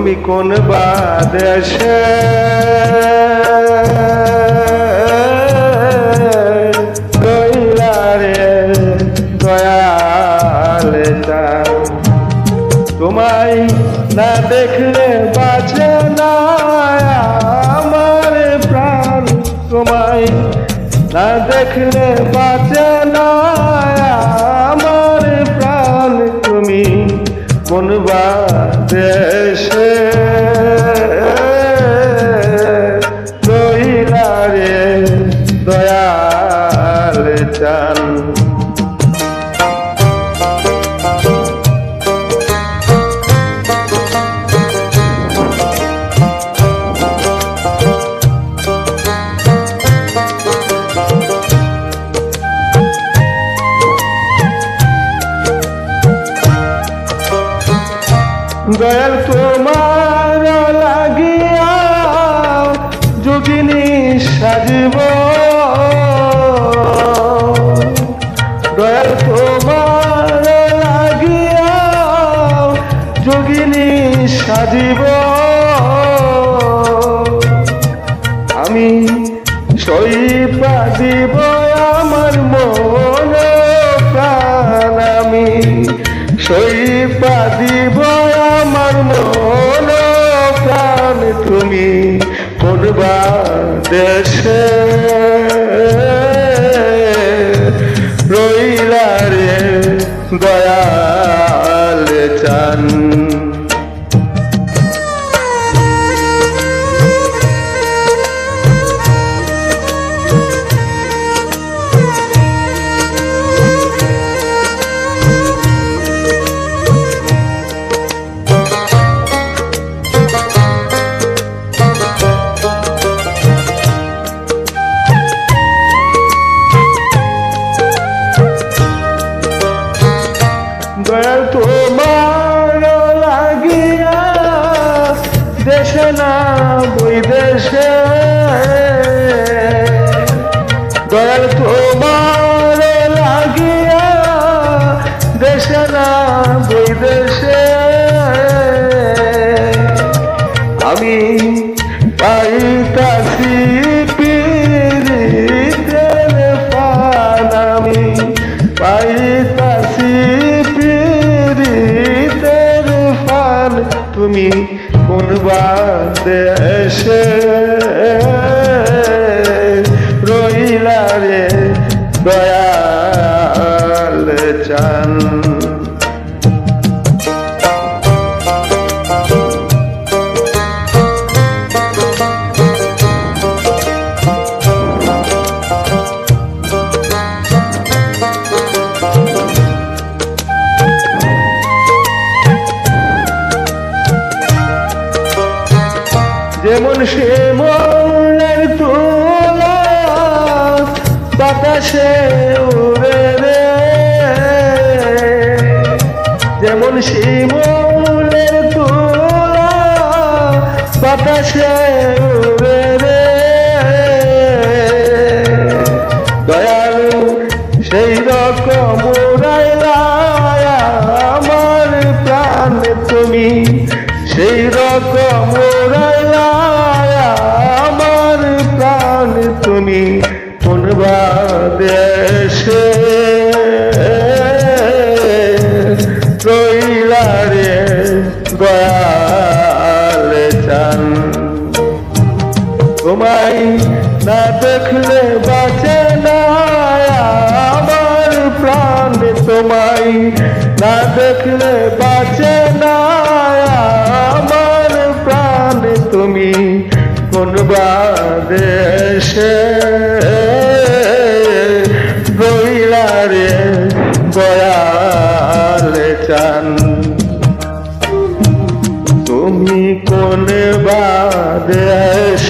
তুমি কোন বাদেশে রইলা রে দয়াল চান তোমায় না দেখলে বাঁচে না আমার প্রাণ। তোমায় না দেখলে বাঁচে না আমার প্রাণ। তুমি কোন দেশে দয়াল তোমার লাগিয়া যোগিনী সাজিব। দয়াল তোমার লাগিয়া যোগিনী সাজিব। আমি সইপা দিব আমার মন, প্রাণ আমি সইপা দিব আমার মন প্রাণ তুমি করবা দেশে। রইলারে দয়াল চান। তোমার লাগিয়া দেশে না বৈদেশে দয়াল তোমার লাগিয়া দেশে না বৈদেশে আমি তুমি কোন বাদ রইলা সে মনের তুলা বাতাসে উড়ে রে, যেমন শিমলের তুলা বাতাসে উড়ে রে, দয়ালু সেই রকম আমার প্রাণ তুমি, সেই রকম তোমায় না দেখলে বাঁচে আমার প্রাণ তোমায়। না দেখলে বাঁচে আমার প্রাণ তুমি। কোন দেশে রইলা রে দয়াল চান। তুমি কোন বাদেশে